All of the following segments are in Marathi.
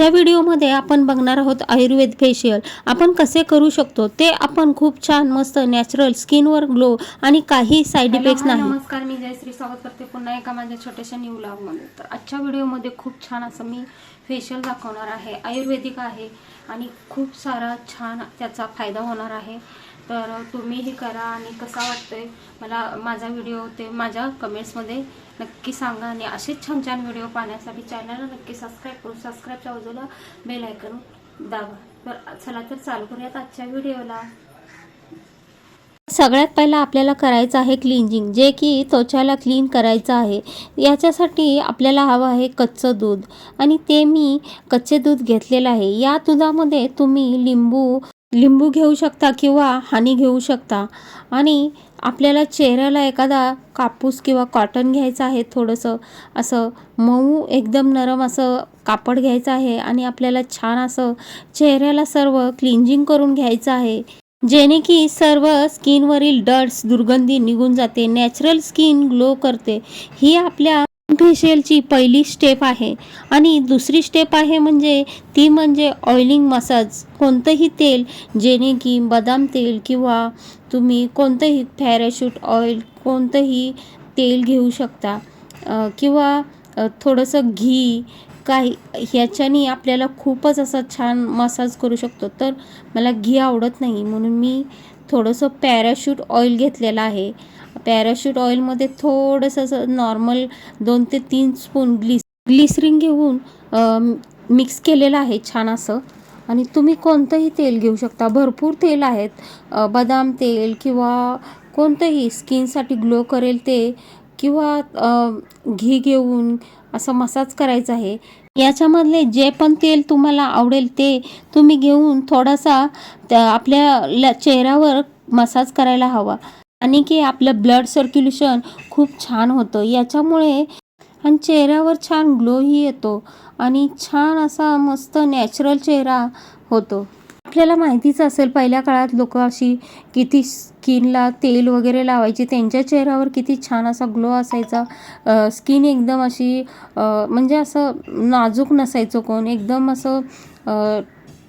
आजच्या व्हिडिओमध्ये आपण बघणार आहोत आयुर्वेद फेशियल आपण कसे करू शकतो? ते आपण खूप छान मस्त नॅचरल स्किनवर ग्लो आणि काही साईड इफेक्ट्स हाय, नाही. नमस्कार मी जयश्री स्वागत करते पुन्हा एका माझ्या छोट्याशा न्यू मध्ये. तर आजच्या व्हिडिओमध्ये खूप छान असं मी फेशियल दाखवणार आहे आयुर्वेदिक आहे आणि खूप सारा छान त्याचा फायदा होणार आहे. तर तुम्हीही करा आणि कसा वाटतोय मला माझा व्हिडिओ ते माझ्या कमेंट्समध्ये नक्की सांगा. आणि असेच छान छान व्हिडिओ पाहण्यासाठी चॅनलला नक्की सबस्क्राईब करू सबस्क्राईबच्या बाजूला बेल आयकन दाबा. तर चला तर चालू करूयात आजच्या व्हिडिओला सगळ्यात पहिला आपल्याला करायचं आहे क्लिनजिंग जे की त्वचाला क्लीन करायचं आहे. याच्यासाठी आपल्याला हवं आहे कच्चं दूध. आणि ते मी कच्चे दूध घेतलेलं आहे. या दुधामध्ये तुम्ही लिंबू लिंबू घेऊ शकता किंवा हानी घेऊ शकता. आणि आपल्याला चेहऱ्याला एखादा कापूस किंवा कॉटन घ्यायचं आहे थोडंसं असं मऊ एकदम नरम असं कापड घ्यायचं आहे आणि आपल्याला छान असं चेहऱ्याला सर्व क्लिनजिंग करून घ्यायचं आहे. जेणे की सर्व स्किनवरील डर्ट्स दुर्गंधी निघून जाते नॅचरल स्किन ग्लो करते. ही आपल्या फेशियलची पहिली स्टेप आहे. आणि दुसरी स्टेप आहे म्हणजे ती म्हणजे ऑइलिंग मसाज कोणतंही तेल जेणे की बदाम तेल किंवा तुम्ही कोणतंही पॅराशूट ऑइल कोणतंही तेल घेऊ शकता. किंवा थोडंसं घी काही ह्याच्यानी आपल्याला खूपच असं छान मसाज करू शकतो. तर मला घी आवडत नाही म्हणून मी थोडंसं पॅराशूट ऑइल घेतलेलं आहे. पॅराशूट ऑइलमध्ये थोडंसं असं नॉर्मल दोन ते तीन स्पून ग्लिस ग्लिसरिन घेऊन मिक्स केलेलं आहे छान असं. आणि तुम्ही कोणतंही तेल घेऊ शकता. भरपूर तेल आहेत. बदाम तेल किंवा कोणतंही स्किनसाठी ग्लो करेल ते किंवा घी घेऊन असं मसाज करायचा आहे. याच्यामधले जे पण तेल तुम्हाला आवडेल ते तुम्ही घेऊन थोडासा त्या आपल्या ल- चेहऱ्यावर मसाज करायला हवा. आणि की आपलं ब्लड सर्क्युलेशन खूप छान होतं. याच्यामुळे आणि चेहऱ्यावर छान ग्लोही येतो आणि छान असा मस्त नॅचरल चेहरा होतो. आपल्याला माहितीच असेल पहिल्या काळात लोक अशी किती स्किनला तेल वगैरे लावायची त्यांच्या चेहऱ्यावर किती छान असा ग्लो असायचा. स्किन एकदम अशी म्हणजे असं नाजूक नसायचं कोण. एकदम असं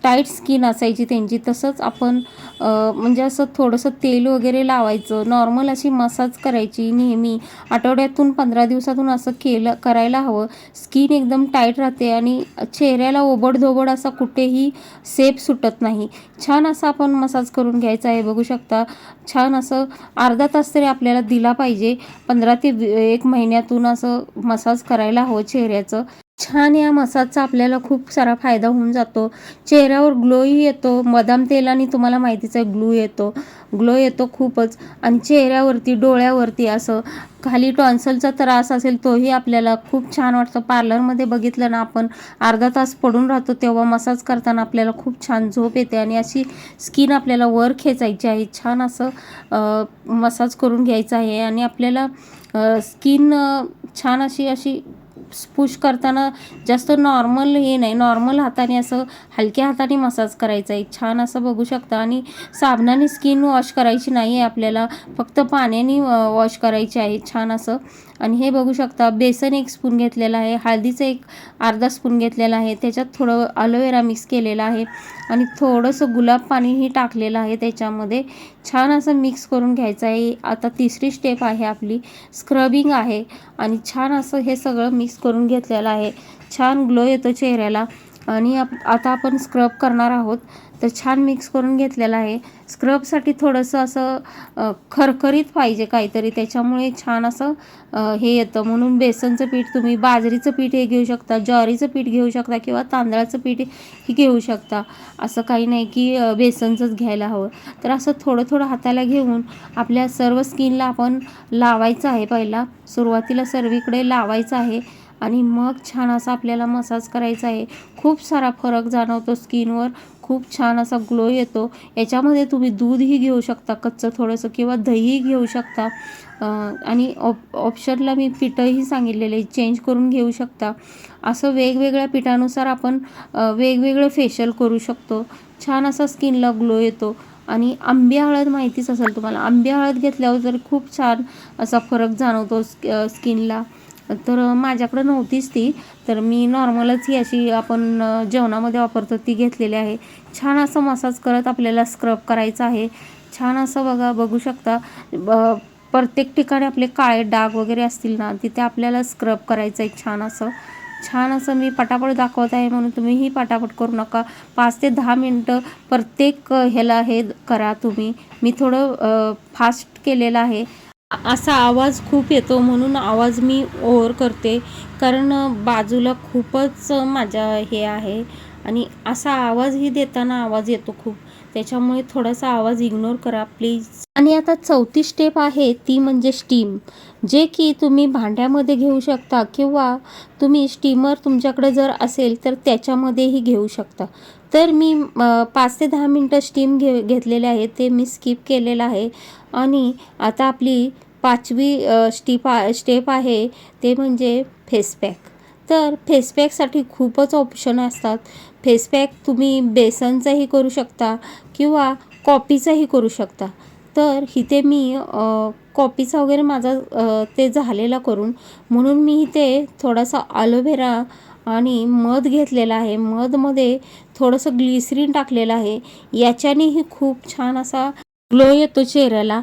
टाईट स्किन असायची त्यांची तसंच आपण म्हणजे असं थोडंसं तेल वगैरे लावायचं नॉर्मल अशी मसाज करायची नेहमी. आठवड्यातून पंधरा दिवसातून असं केलं करायला हवं. स्किन एकदम टाईट राहते आणि चेहऱ्याला ओबडधोबड असा कुठेही सेप सुटत नाही. छान असा आपण मसाज करून घ्यायचा आहे बघू शकता. छान असं अर्धा तास तरी आपल्याला दिला पाहिजे. पंधरा ते एक महिन्यातून असं मसाज करायला हवं चेहऱ्याचं. छान या मसाजचा आपल्याला खूप सारा फायदा होऊन जातो. चेहऱ्यावर ग्लोही येतो. बदाम तेलाने तुम्हाला माहितीच आहे ग्लो येतो. ग्लो येतो खूपच. आणि चेहऱ्यावरती डोळ्यावरती असं खाली टॉन्सलचा त्रास असेल तोही आपल्याला खूप छान वाटतं. पार्लरमध्ये बघितलं ना आपण अर्धा तास पडून राहतो तेव्हा मसाज करताना आपल्याला खूप छान झोप येते आणि अशी स्किन आपल्याला वर खेचायची आहे. छान असं मसाज करून घ्यायचं आहे आणि आपल्याला स्किन छान अशी अशी पुश करताना जास्त नॉर्मल हे नाही. नॉर्मल हाताने असं हलक्या हाताने मसाज करायचा. आहे छान असं बघू शकता. आणि साबणाने स्किन वॉश करायची नाही आहे आपल्याला. फक्त पाण्याने वॉश करायची आहे. छान असं. आणि हे बघू शकता बेसन एक स्पून घेतलेलं आहे हळदीचं एक अर्धा स्पून घेतलेला आहे त्याच्यात थोडं अलोवेरा मिक्स केलेलं आहे आणि थोडंसं गुलाब पाणीही टाकलेलं आहे त्याच्यामध्ये. छान असं मिक्स करून घ्यायचं आहे. आता तिसरी स्टेप आहे आपली स्क्रबिंग आहे आणि छान असं हे सगळं मिक्स करून घेतलेलं आहे. छान ग्लो येतो चेहऱ्याला. आणि आप आता आपण स्क्रब करणार आहोत. तर छान मिक्स करून घेतलेलं आहे. स्क्रबसाठी थोडंसं असं खरखरीत पाहिजे काहीतरी. त्याच्यामुळे छान असं हे येतं. म्हणून बेसनचं पीठ तुम्ही बाजरीचं पीठ हे घेऊ शकता ज्वारीचं पीठ घेऊ शकता किंवा तांदळाचं पीठ हे घेऊ शकता. असं काही नाही की बेसनचंच घ्यायला हवं. तर असं थोडं थोडं हाताला घेऊन आपल्या सर्व स्किनला आपण लावायचं आहे पहिला. सुरुवातीला सर्वीकडे लावायचं आहे. आणि मग छान असा आपल्याला मसाज करायचा आहे. खूप सारा फरक जाणवतो स्किनवर. खूप छान असा ग्लो येतो. याच्यामध्ये तुम्ही दूधही घेऊ शकता कच्चं थोडंसं किंवा दहीही घेऊ शकता. आणि ऑप ऑप्शनला मी पिठंही सांगितलेले चेंज करून घेऊ शकता. असं वेगवेगळ्या पिठानुसार आपण वेगवेगळं फेशियल करू शकतो. छान असा स्किनला ग्लो येतो. आणि आंबी हळद माहितीच असेल तुम्हाला. आंबे हळद घेतल्यावर तर खूप छान असा फरक जाणवतो स्किनला. तर माझ्याकडं नव्हतीच ती. तर मी नॉर्मलच ही अशी आपण जेवणामध्ये वापरतो ती घेतलेली आहे. छान असं मसाज करत आपल्याला स्क्रब करायचं आहे. छान असं बघा बघू शकता. ब- प्रत्येक ठिकाणी आपले काळे डाग वगैरे असतील ना तिथे आपल्याला स्क्रब करायचं आहे छान असं. छान असं मी पटापट दाखवत आहे म्हणून तुम्हीही पटापट करू नका. पाच ते दहा मिनटं प्रत्येक ह्याला हे करा तुम्ही. मी थोडं फास्ट केलेलं आहे. असा आवाज खूप येतो म्हणून आवाज मी ओव्हर करते. कारण बाजूला खूपच माझ्या हे आहे आणि असा आवाजही देताना आवाज येतो खूप. त्याच्यामुळे थोडासा आवाज इग्नोर करा प्लीज आणि आता चौथी स्टेप आहे ती म्हणजे स्टीम जे की तुम्ही भांड्यामध्ये घेऊ शकता किंवा तुम्ही स्टीमर तुमच्याकडे जर असेल तर त्याच्यामध्येही घेऊ शकता. तर मी पाच ते दहा मिनटं स्टीम घे घेतलेले आहे ते मी स्किप केलेलं आहे. आणि आता आपली पाचवी स्टीप स्टेप आहे. ते म्हणजे फेसपॅक तर फेसपॅकसाठी खूपच ऑप्शन असतात. फेसपॅक तुम्ही बेसनचाही करू शकता किंवा कॉपीचंही करू शकता. तर इथे मी कॉपीचा वगैरे माझा ते झालेला करून म्हणून मी इथे थोडासा ॲलोव्हेरा आणि मध घेतलेला आहे. मधमध्ये थोडंसं ग्लिसरीन टाकलेलं आहे. याच्यानेही खूप छान असा ग्लो येतो चेहऱ्याला.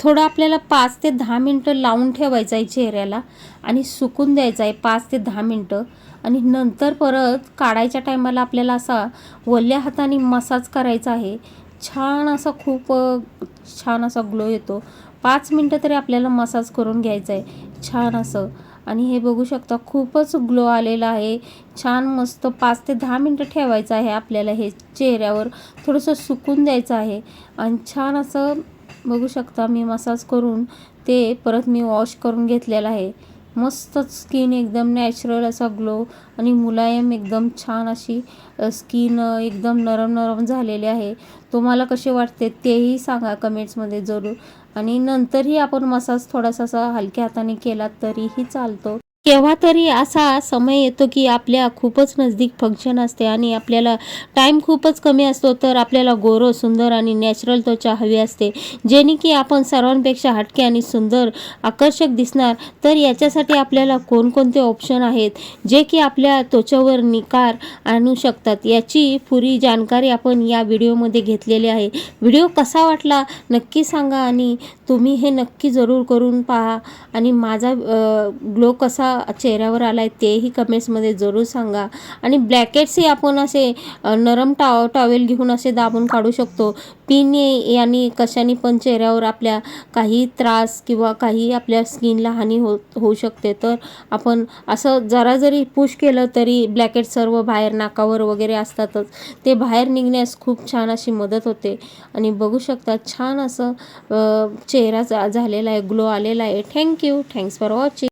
थोडं आपल्याला पाच ते दहा मिनटं लावून ठेवायचं आहे चेहऱ्याला आणि सुकून द्यायचं आहे पाच ते दहा मिनटं. आणि नंतर परत काढायच्या टायमाला आपल्याला असा वल्ल्या हाताने मसाज करायचा आहे. छान असा खूप छान असा ग्लो येतो. पाच मिनटं तरी आपल्याला मसाज करून घ्यायचा आहे. छान असं. आणि हे बघू शकता खूपच ग्लो आलेला आहे. छान मस्त पाच ते दहा मिनटं ठेवायचं आहे आपल्याला हे चेहऱ्यावर. थोडंसं सुकून द्यायचं आहे. आणि छान असं बघू शकता मी मसाज करून ते परत मी वॉश करून घेतलेलं आहे. मस्त स्किन एकदम नॅचरल असा ग्लो आणि मुलायम एकदम छान अशी स्किन एकदम नरम नरम झालेली आहे. तुम्हाला कसे वाटते तेही सांगा कमेंट्समध्ये जरूर. आणि नंतरही आपण मसाज थोडासा असा हलक्या हाताने केला तरीही चालतो. केव्हा तरी असा समय येतो की आपल्या खूपच नजदीक फंक्शन असते आणि आपल्याला टाईम खूपच कमी असतो तर आपल्याला गोरो सुंदर आणि नॅचरल त्वचा हवी असते. जेणे की आपण सर्वांपेक्षा हटके आणि सुंदर आकर्षक दिसणार तर याच्यासाठी आपल्याला कोणकोणते ऑप्शन आहेत जे की आपल्या त्वचेवर निकार आणू शकतात याची पुरी जानकारी आपण या व्हिडिओमध्ये घेतलेली आहे. व्हिडिओ कसा वाटला नक्की सांगा आणि तुम्ही हे नक्की जरूर करून पहा. आणि माझा ग्लो कसा चेहऱ्यावर आला आहे तेही कमेंट्समध्ये जरूर सांगा. आणि ब्लॅकेट्सही आपण असे नरम टाव टॉवेल घेऊन असे दाबून काढू शकतो. पिने यांनी कशाने पण चेहऱ्यावर आपल्या काही त्रास किंवा काही आपल्या स्किनला हानी हो होऊ शकते. तर आपण असं जरा जरी पुश केलं तरी ब्लॅकेट सर्व बाहेर नाकावर वगैरे असतातच. ते बाहेर निघण्यास खूप छान अशी मदत होते. आणि बघू शकता छान असं चेहरा झालेला आहे ग्लो आलेला आहे. Thank you thanks for watching